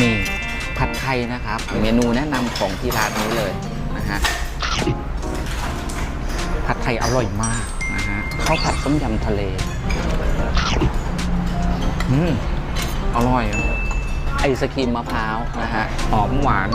นี่ผัดไทยนะครับ เมนูแนะนำของที่ร้านนี้เลยนะฮะ ผัดไทยอร่อยมากนะฮะข้าวผัดต้มยำทะเล อืม อร่อย ไอศครีมมะพร้าวนะฮะ หอมหวาน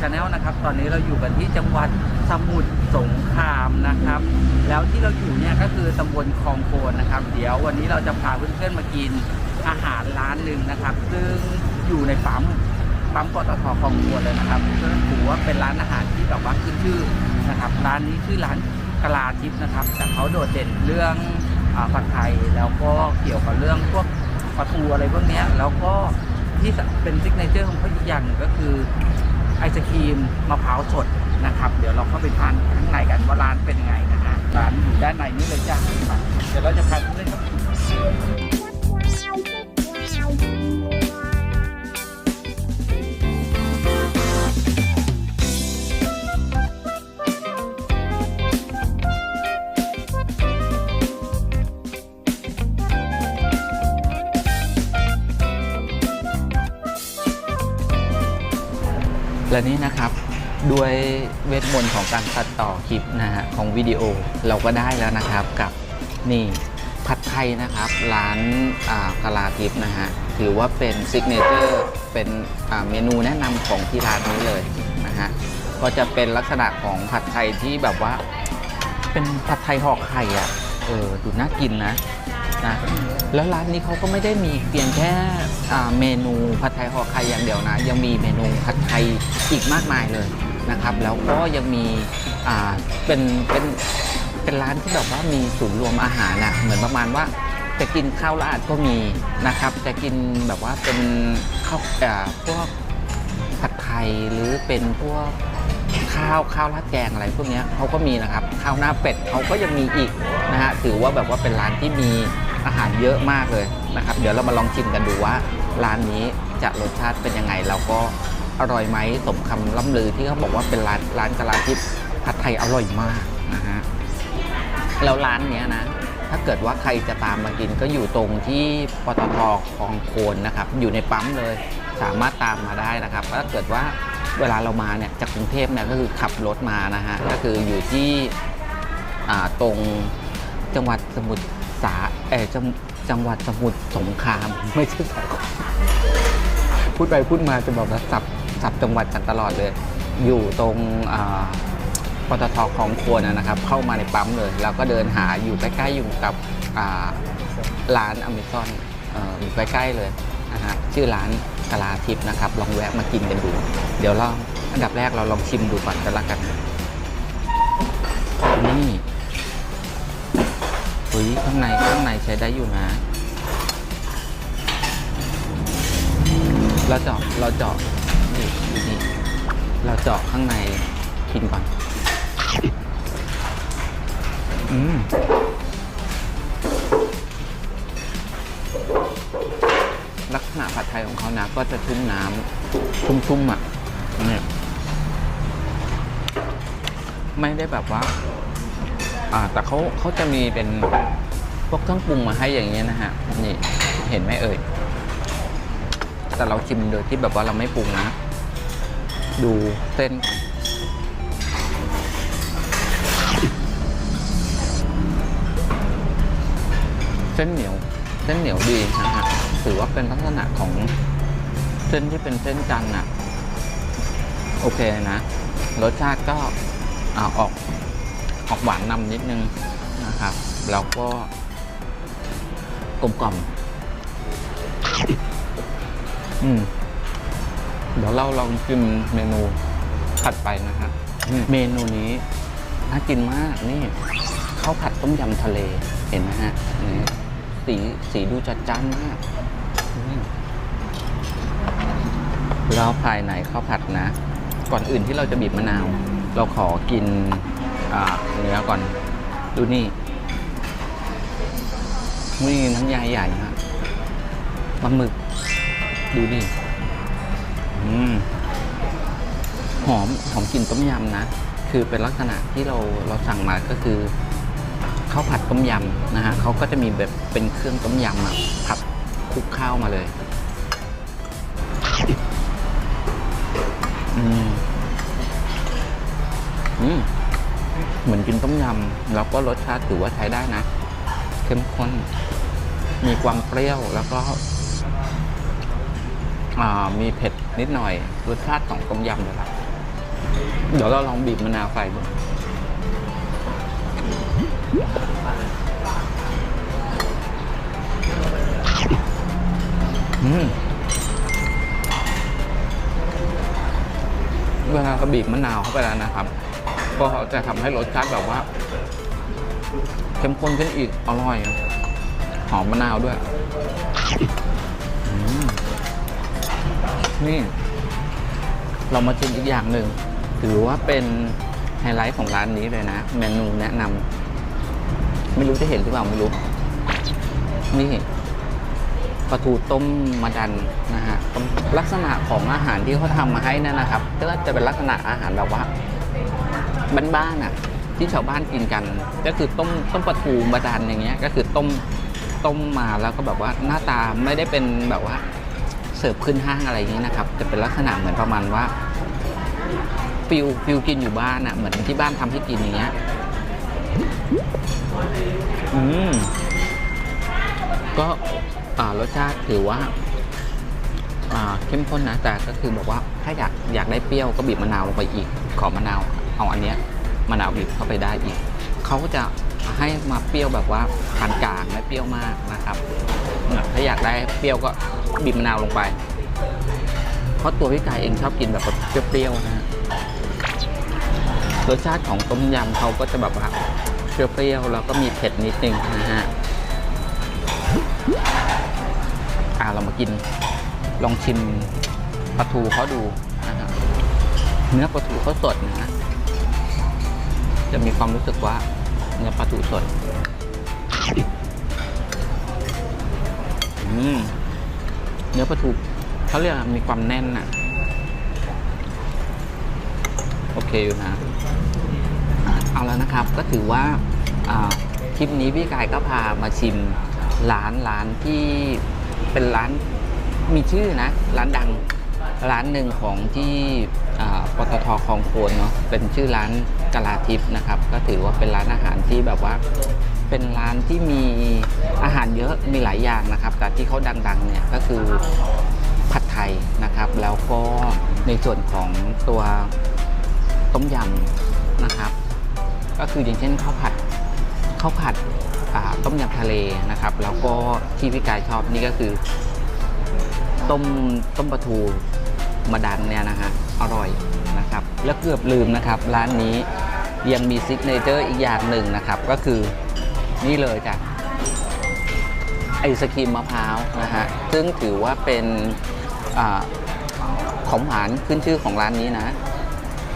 ชาแนลนะครับ ตอนนี้เราอยู่กันที่จังหวัดสมุทรสงครามนะครับ แล้วที่เราอยู่เนี่ยก็คือตำบลคลองโคนนะครับ เดี๋ยววันนี้เราจะพาเพื่อนๆมากินอาหารร้านหนึ่งนะครับ ซึ่งอยู่ในปั๊มปั๊มปตทคลองโคนเลยนะครับซึ่งถือว่าเป็นร้านอาหารที่แบบว่าขึ้นชื่อนะครับ ร้านนี้ชื่อร้านกลาทิพย์นะครับ แต่เขาโดดเด่นเรื่องอผัดไทยแล้วก็เกี่ยวกับเรื่องพวกปลาทูอะไรพวกนี้แล้วก็ที่เป็นซิกเนเจอร์ของเขาอีกอย่างก็คือ ไอศครีมมะพร้าวสดนะครับ เดี๋ยวเราเข้าไปทานข้างในกันว่าร้านเป็นยังไงนะฮะร้านอยู่ด้านในนี้เลยจ้าเดี๋ยวเราจะพาเพื่อนเข้าไป และนี่นะครับด้วยเวทมนต์ของการตัดต่อคลิปนะฮะของวิดีโอเราก็ได้แล้วนะครับกับนี่ผัดไทยนะครับร้านอ่ากะลาทิพย์นะฮะถือว่าเป็นซิกเนเจอร์เป็นอ่าเมนูแนะนำของที่ร้านนี้เลยนะฮะก็จะเป็นลักษณะของผัดไทยที่แบบว่า เป็นผัดไทยห่อไข่อะเออดูน่ากินนะ นะ แล้วร้านนี้เขาก็ไม่ได้มีเพียงแค่เมนูผัดไทยห่อไข่อย่างเดียวนะ ยังมีเมนูผัดไทยอีกมากมายเลยนะครับ แล้วก็ยังมีเป็นเป็นเป็นร้านที่แบบว่ามีศูนย์รวมอาหารอะเหมือนประมาณว่าจะกินข้าวราดก็มีนะครับ จะกินแบบว่าเป็นข้าวอ่าพวกผัดไทยหรือเป็นพวกข้าวข้าวราดแกงอะไรพวกนี้เขาก็มีนะครับ ข้าวหน้าเป็ดเขาก็ยังมีอีกนะฮะถือว่าแบบว่าเป็นร้านที่มี อาหารเยอะมากเลยนะครับ เดี๋ยวเรามาลองชิมกันดูว่า ร้านนี้จะรสชาติเป็นยังไง แล้วก็อร่อยไหมสมคำล่ำลือที่เขาบอกว่าเป็นร้านร้านกะลาทิพย์ผัดไทยอร่อยมากนะฮะแล้วร้านเนี้ยนะ ถ้าเกิดว่าใครจะตามมากินก็อยู่ตรงที่ปตทคลองโคนนะครับ อยู่ในปั๊มเลยสามารถตามมาได้นะครับถ้าเกิดว่าเวลาเรามาเนี่ยจากกรุงเทพเนี่ยก็คือขับรถมานะฮะก็คืออยู่ที่ตรงจังหวัดสมุทร สาเออจังจังหวัดสมุทรสงคราม ไม่ใช่สาครพูดไปพูดมาจะบอกว่าสับสับจังหวัดกันตลอดเลย อยู่ตรงปตทคลองควรนะครับ เข้ามาในปั๊มเลย แล้วก็เดินหาอยู่ใกล้ๆอยู่กับร้านอเมซอนอยู่ใกล้ๆเลยนะฮะชื่อร้านกะลาทิพย์นะครับ ลองแวะมากินกันดู เดี๋ยวเราอันดับแรกเราลองชิมดูก่อนกันละกัน ฮ้ยข้างในข้างในใช้ได้อยู่นะ เราเจาะเราเจาะนี่ดูนี่เราเจาะข้างในกินก่อน อืมลักษณะผัดไทยของเขานะ ก็จะชุ่มน้ำชุ่มๆอะเนี่ยไม่ได้แบบว่า อ่าแต่เขาเขาจะมีเป็นพวกเครื่องปรุงมาให้อย่างเงี้ยนะฮะนี่เห็นไหมเอ่ยแต่เราชิมโดยที่แบบว่าเราไม่ปรุงนะ ดูเส้น เส้นเหนียว เส้นเหนียวดีนะฮะถือว่าเป็นลักษณะของเส้นที่เป็นเส้นจันทร์อะโอเคนะ รสชาติก็อ่าออก ออกหวานนำนิดนึงนะครับ แล้วก็กลมกล่อมอืมเดี๋ยวเราลองชิมเมนูถัดไปนะฮะอืมเมนูนี้น่ากินมากนี่ข้าวผัดต้มยำทะเลเห็นไหมฮะนี่สีสีดูจัดจ้านมากอืมแล้วภายในข้าวผัดนะ ก่อนอื่นที่เราจะบีบมะนาว เราขอกิน อ่าเนื้อก่อน ดูนี่นี่น้ำยาใหญ่ฮะปลาหมึก ดูดิอืมหอมหอมกลิ่นต้มยำนะ คือเป็นลักษณะที่เราเราสั่งมาก็คือข้าวผัดต้มยำนะฮะเขาก็จะมีแบบเป็นเครื่องต้มยำอะผัดคลุกข้าวมาเลยอืมอืม มือนกินต้มยำแล้วก็รสชาติถือว่าใช้ได้นะ เข้มข้น มีความเปรี้ยวแล้วก็มีเผ็ดนิดหน่อย รสชาติของต้มยำเลยครับเดี๋ยวเราลองบีบมะนาวใส่ดูอืมเวลาเราบีบมะนาวเข้าไปแล้วนะครับ ก็จะทำให้รสชาติแบบว่าเข้มข้นขึ้นอีกอร่อยหอมมะนาวด้วย นี่ เรามาชิมอีกอย่างหนึ่งถือว่าเป็นไฮไลท์ของร้านนี้เลยนะ เมนูแนะนำไม่รู้จะเห็นหรือเปล่าไม่รู้ นี่ปลาทูต้มมะดันนะฮะลักษณะของอาหารที่เขาทำมาให้นั่นนะครับ ก็จะเป็นลักษณะอาหารแบบว่า บ้านๆอะ ที่ชาวบ้านกินกัน ก็คือต้มต้มปลาทูมะดันอย่างเงี้ย ก็คือต้มต้มมาแล้วก็แบบว่าหน้าตาไม่ได้เป็นแบบว่าเสิร์ฟขึ้นห้างอะไรอย่างนี้นะครับจะเป็นลักษณะเหมือนประมาณว่าฟิลฟิลกินอยู่บ้านอะ่ะเหมือนที่บ้านทำให้กินอย่างเงี้ยอืมก็รสชาติถือว่าเข้มข้นนะแต่ก็คือบอกว่าถ้าอยากอยากได้เปรี้ยวก็บีบมะนาวลงไปอีกขอมะนาว เอาอันเนี้ยมะนาวบีบเข้าไปได้อีกเขาจะให้มาเปรี้ยวแบบว่าปานกลางไม่เปรี้ยวมากนะครับถ้าอยากได้เปรี้ยวก็บีบมะนาวลงไป เพราะตัวพี่ไก่เองชอบกินแบบเปรี้ยวๆนะฮะรสชาติของต้มยำเขาก็จะแบบว่าเปรี้ยวๆแล้วก็มีเผ็ดนิดนึงนะฮะอ่าเรามากินลองชิมปลาทูเขาดูนะฮะเนื้อปลาทูเขาสดนะ จะมีความรู้สึกว่าเนื้อปลาทูสดอืมเนื้อปลาทูเขาเรียกมีความแน่นน่ะโอเคอยู่นะเอาแล้วนะครับก็ถือว่าคลิปนี้พี่กายก็พามาชิมร้านร้านที่เป็นร้านมีชื่อนะ ร้านดังร้านหนึ่งของที่ ปตทคลองโคนเนาะเป็นชื่อร้านกะลาทิพย์นะครับ ก็ถือว่าเป็นร้านอาหารที่แบบว่าเป็นร้านที่มีอาหารเยอะมีหลายอย่างนะครับ แต่ที่เขาดังๆเนี่ยก็คือผัดไทยนะครับ แล้วก็ในส่วนของตัวต้มยำนะครับ ก็คืออย่างเช่นข้าวผัดข้าวผัดต้มยำทะเลนะครับ แล้วก็ที่พี่กายชอบนี่ก็คือ ต้มต้มปลาทูมาดันเนี่ยนะฮะอร่อย แล้วเกือบลืมนะครับ ร้านนี้ยังมีซิกเนเจอร์อีกอย่างหนึ่งนะครับ ก็คือนี่เลยจ้ะไอศครีมมะพร้าวนะฮะซึ่งถือว่าเป็นอของหวานขึ้นชื่อของร้านนี้นะ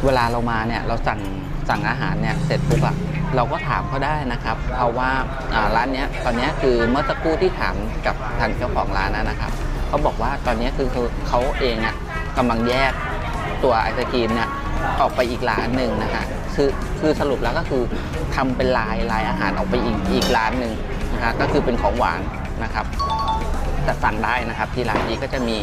เวลาเรามาเนี่ยเราสั่งสั่งอาหารเนี่ยเสร็จปุ๊บอะเราก็ถามเขาได้นะครับ เพราะว่าร้านเนี้ยตอนเนี้ยคือเมื่อสักครู่ที่ถามกับทางเจ้าของร้านนะนะครับเขาบอกว่าตอนเนี้ยคือเขาเองอะกำลังแยกตัวไอศกรีมเนี่ย ออกไปอีกร้านหนึ่งนะฮะคือคือสรุปแล้วก็คือทำเป็นลายลายอาหารออกไปอีกอีกร้านหนึ่งนะฮะก็คือเป็นของหวานนะครับจะสั่งได้นะครับ ที่ร้านนี้ก็จะมี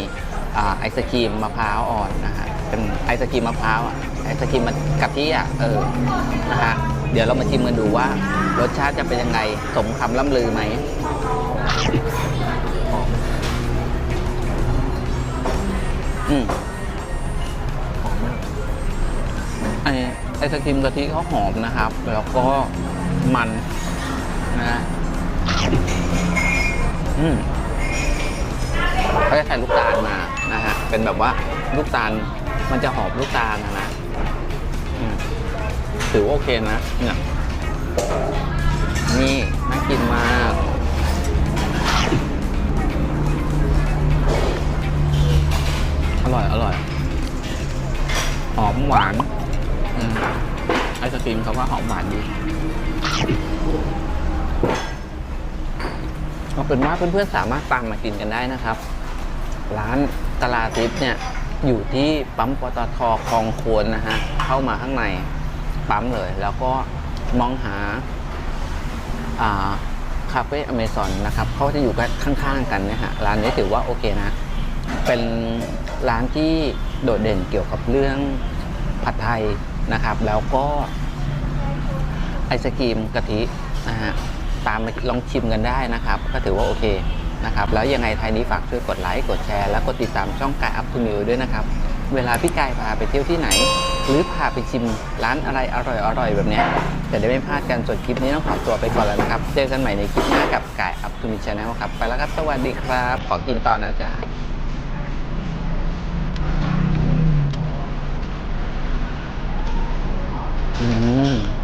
อไอศครีมมะพร้าวอ่อนนะฮะเป็นไอศครีมมะพร้าวอะไอศครีมกะทิอะเออนะฮะเดี๋ยวเรามาชิมกันดูว่ารสชาติจะเป็นยังไงสมคำล่ำลือไหมอืม ครีมกะทิเขาหอมนะครับ แล้วก็มันนะฮะอืมเขาจะใส่ลูกตาลมานะฮะ เป็นแบบว่าลูกตาลมันจะหอมลูกตาลนะนะถือว่าโอเคนะเนี่ยนี่น่ากินมากอร่อย อร่อย หอมหวาน อืม ศกรีมเขาว่าหอมหวานดีเอาเป็นว่าเพื่อนๆสามารถตามมากินกันได้นะครับ ร้านกะลาดทิพย์เนี่ยอยู่ที่ปั๊มปตทคลองควรนะฮะ เข้ามาข้างในปั๊มเลย แล้วก็มองหาคาเฟ่อเมซอนนะครับเขาจะอยู่กันข้างๆกันนี่ยฮะ ร้านนี้ถือว่าโอเคนะ เป็นร้านที่โดดเด่นเกี่ยวกับเรื่องผัดไทย นะครับ แล้วก็ไอศกรีมกะทินะฮะตามไปลองชิมกันได้นะครับ ก็ถือว่าโอเคนะครับแล้วยังไงไทยนี้ฝากช่วยกดไลค์กดแชร์และกดติดตามช่องกายอัพทูนิวด้วยนะครับ เวลาพี่กายพาไปเที่ยวที่ไหน หรือพาไปชิมร้านอะไรอร่อยๆแบบนี้จะได้ไม่พลาดกันส่วนคลิปนี้ต้องขอตัวไปก่อนแล้วนะครับ เจอกันใหม่ในคลิปหน้ากับกายอัพทูนิวชาแนลครับ ไปแล้วครับ สวัสดีครับ ขอกินต่อนะจ๊ะ อืม